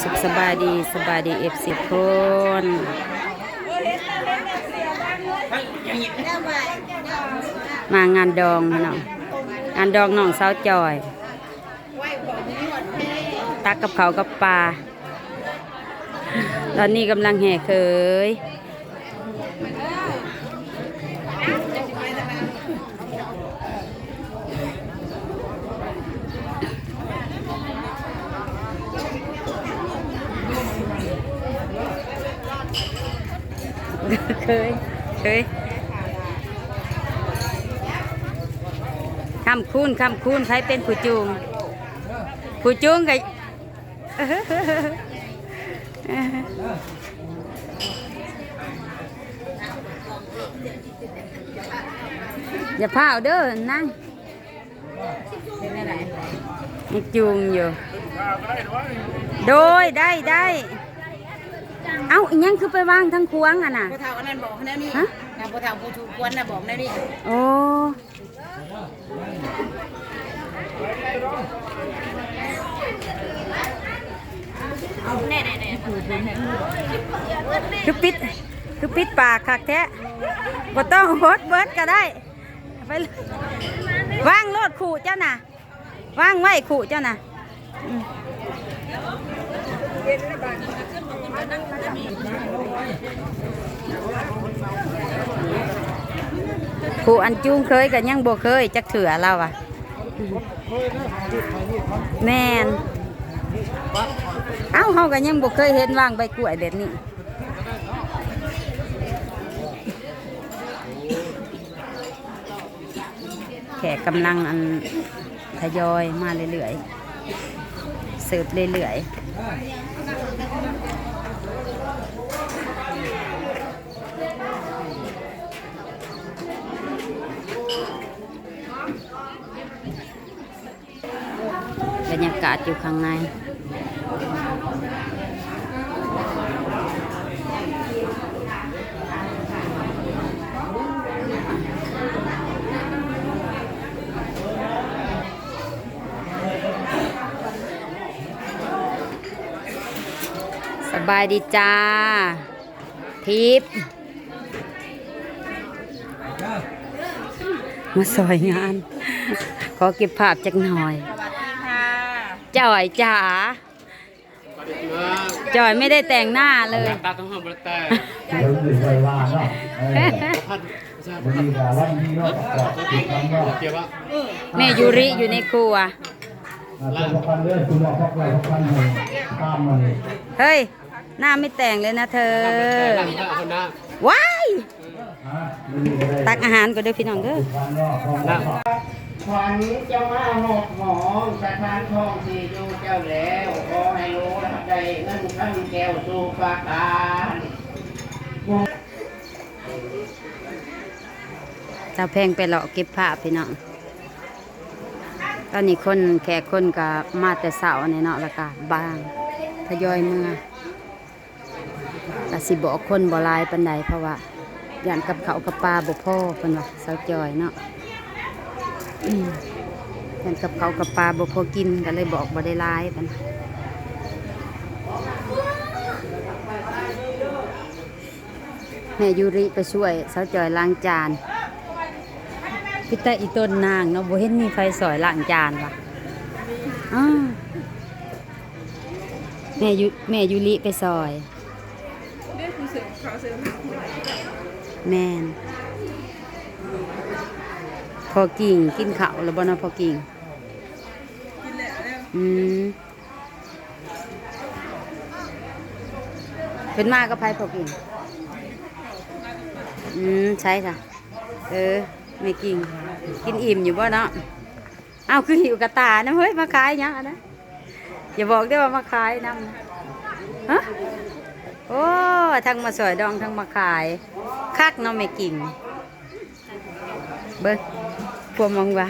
สุขสบายดีสบายดีเอฟซีคนมางานดองน้องงานดองน้องสาวจอย ตักกับเขากับปลา ตอนนี้กำลังแห่เคย เคย เคยคำคูณคำคูณใครเป็นผู้จูง ผู้จูงกับอย่าพาวเด้อนั่งยังจูงอยู่ โดยได้ได้ เอ้าอีหยังคือไปวางทั้งควงอะน่ะ ผู้เฒ่าอันนั้นบอกแนวนี้ฮะ นะผู้เฒ่าผู้ถูกควรนะบอกแนวนี้โอ้คือปิดคือปิดปากคักแท้บ่ต้องโฮดเบิดก็ได้ไปเลยวางโลดขู่เจ้าน่ะวางไว้ขู่เจ้าน่ะอืม ขู่อันจุ้งเคยกันยังบ่เคยจักเถื่อเราอะ แม่นเอ้าเฮากันยังบ่เคยเห็นวางใบกล้วยแบบนี้แขกกำลังอันทยอยมาเรื่อยๆเสิร์ฟเรื่อยๆ รยากาศอยู่ข้างในสบายดีจ้า ทิพย์มาสอยงาน ขอเก็บภาพจักหน่อย จอยจ๋าจอยไม่ได้แต่งหน้าเลย ตาต้องห้ามบริแต่เดี๋ยวอยู่ไว้ว่าเนาะพันวันนี้ก็วันนี้เนาะก็ติดกันเนาะเกี่ยวว่าแม่ยูริอยู่ในครัวตัวประกันเลือดคุณหมอพักไว้พักกันให้ตามมาเลยเฮ้ย หน้าไม่แต่งเลยนะเธอว้ายตักอาหารก็เด้วยพี่น้องเด้อ ขวัญเจ้ามาหกหมองสถานทองที่อยู่เจ้าแล้วขอให้รู้รับได้เงินคำแก้วสู่ปากการตาแพงไปเลาะเก็บภาพี่น้องตอนนี้คนแขกคนก็มาแต่เสาร์นี่เนาะล้วก็บางทยอยเมื่อแต่สิบอกคนบ่ลายปันใดเพราะว่าย่านกับเขากับปลาบ่พ่อเพิ่นว่าสาวจอยเนาะ อืมย่านกับเขาวกับปลาบ่พอกินก็เลยบอกบ่ได้หลายปันแม่ยูริไปช่วยสาวจอยล้างจานพี่แต่อีต้นนางเนาะบ่เห็นมีไฟสอยล้างจานว่ะอ้าวแม่ยุแม่ยุลิไปซอยแม่นพ อกิ่งกินข้าวแล้วบ่เนาะพอกิ่งอืมเป็นมากับไผพอกิ่งอืมใช่ค่ะ เออไม่กินกินอิ่มอยู่บ่เนาะอ้าวคือหิวกระตานะเฮ้ยมาขายหยังอะนะอย่าบอกได้ว่ามาขายนำฮะโอ้ทั้งมาสวยดองทั้งมาขายคักเนาะไม่กินเบิ้ง พวงมองว่า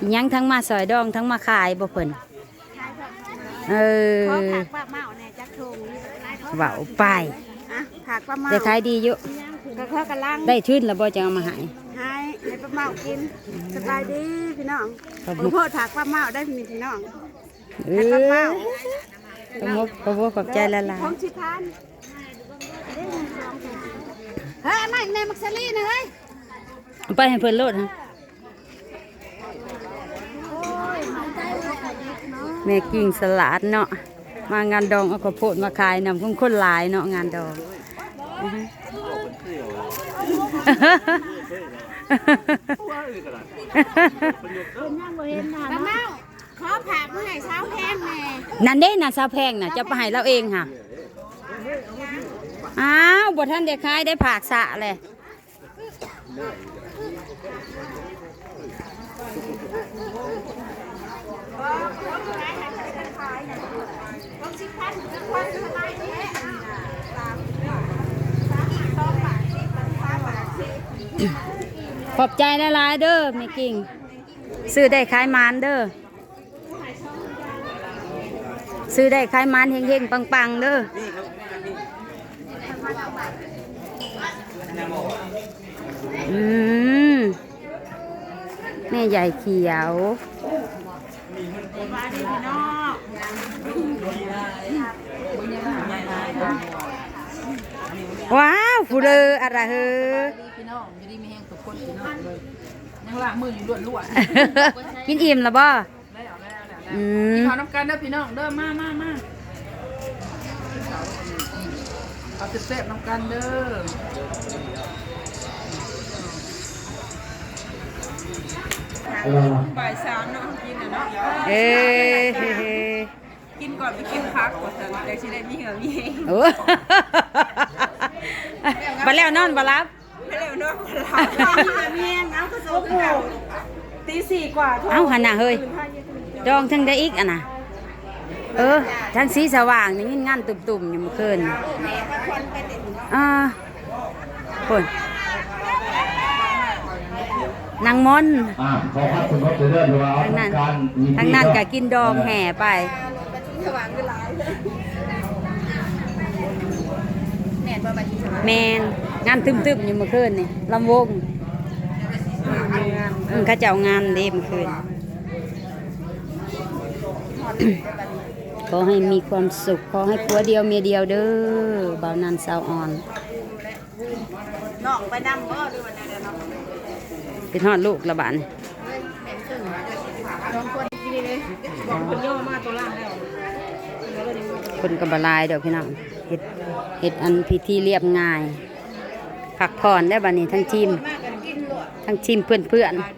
อิหยังทั้งมาสอยดองทั้งมาขายบ่เพิ่นเออขอผักปลาเมาแน่จักทงนี่ก็ได้เว้าไปอะผักปลาเมาได้ขายดีอยู่ก็เขากำลังได้ชื่นแล้วบ่จะเอามาใหายให้ให้ปลาป้าเมากินสบายดีพี่น้องขอบหลคุวณงพ่อถากป้าเมาได้พี่พี่น้องเอให้ป้าเมาอขอบคุณขอบคุณขอบใจละลายของชิทาน เฮ้ยไม่แม่มักซารี่นะเฮ้ยเอาไปให้เพิ่นโลดฮะแม่กิ่งสลัดเนาะมางานดองเอาข้าวโพดมาขายนำคนคนหลายเนาะงานดองอือฮึป้าเมาขอผักเมื่อไหร่เช้าแพงแม่นั่นเด้น่ะซาแพงน่ะจะไปให้เราเองค่ะ อ้าวบ่ท่านได้ขายได้ผักสะเลยของชิทานจะควันสบายดีขอบใจละลายๆเด้อแม่กิ่ง ซื้อได้ขายมานเด้อ ซื้อได้ขายมานเฮงๆ ปังๆ เด้อ อืมแม่ใหญ่เขียวว้าวฟูเลออะไรเฮอพี่น้องอยู่ดีมีแห้งทุกคนพี่น้องเลยยังละมืออยู่ล้วนกินอิ่มแล้วบ่อืมๆขอน้ำกันเด้อพี่น้องเด้อมามามาเอาเซ็บๆน้ำกันเด้อ เออ บ่ายสามเนาะกินนะเนาะเอ้ยกินก่อนไปกินพักก่อนแต่เดี๋ยวสิได้มีเหงื่อมีแห้งโอ้บ่แล้วนอนบ่รับไม่เร็วเนาะเรามีแห้งเอากระสุนเก่าตีสี่กว่าเอ้าหันน่ะเฮ้ย ดองทั้งได้อีกอะนะเออทั้งสีสว่างนี่มีงานตุ่มๆอยู่เมื่อคืนอ่าคน นางมนต์อ่าขอพัดคุณรถเรื่อยๆดูว่าเอาทางนั้นการมีทางนั้นก็กินดองแห่ไปแมนงานตึมๆอยู่เมื่อคืนนี่ลำวงอืมเขาเจ้างานเด้เมื่อคืนขอให้มีความสุข ขอให้ผัวเดียวเมียเดียวเด้อบ่าวนันสาวอ่อนน้องไปนำบ่หรือว่าแนวเนาะ เป็นฮอดลูกละบานคนกินเลยบอกคนย่อมาตัวล่างแล้วคนกับบลายเด้อพี่น้องเห็ดเห็ดอันพิธีเรียบง่าย ผักผ่อนได้บัดนี้ทั้งทีม ทั้งทีมเพื่อนๆพี่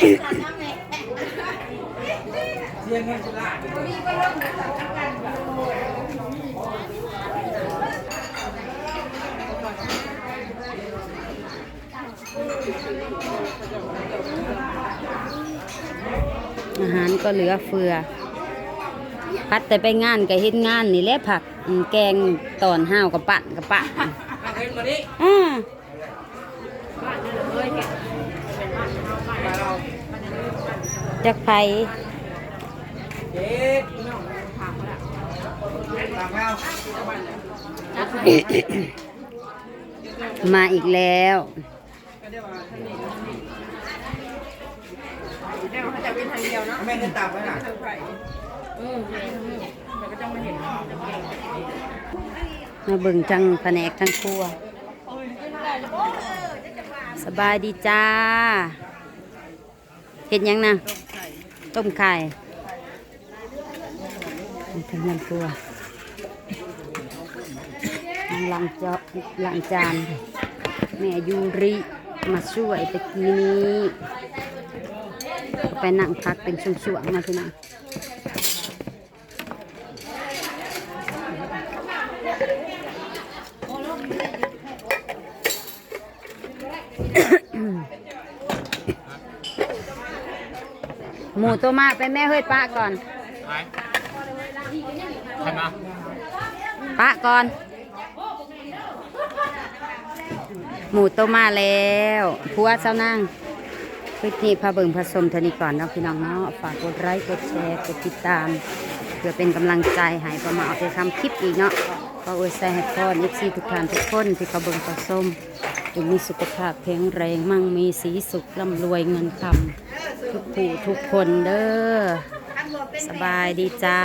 อาหารก็เหลือเฟือ พัดแต่ไปงานก็เฮ็ดงานนี่แหละผักอืมแกงตอนห้าวกับปั่นกับปั่นอ่า จักไผมาอีกแล้วเดี๋ยวเขาจะเป็นทางเดียวเนาะแม่เงินตามไว้น่ะทางไผ่เออมันก็ต้องมาเห็นมาเบิ่งจังแผนกทั้งครัว สบายดีจ้าเห็ดหยังนะ ต้มไข่ทำงนั้นตัวลังจอล้างจานแม่ยูริมาช่วยตะกี้นี้ ไปนั่งพักเป็นช่วงๆมาพี่น้อง หมูตัวมากไปแม่เฮ้ยป้าก่อนไปใครมาป้าก่อน หมูโตมาแล้วผัวเจ้านางคลิปนี้พาเบิ่งผสมเท่านี้ก่อนเนาะพี่น้องเนาะฝากกดไลค์กดแชร์กดติดตาม เพื่อเป็นกำลังใจให้ประมาเอาไปทำคลิปอีกเนาะก็อวยใจให้พรเอฟซีทุกท่านทุกคนที่เขาเบิ่งผสมยังมีสุขภาพแข็งแรงมั่งมีสีสุขร่ำรวยเงินคำทุกผู้ทุกคนเด้อสบายดีจ้า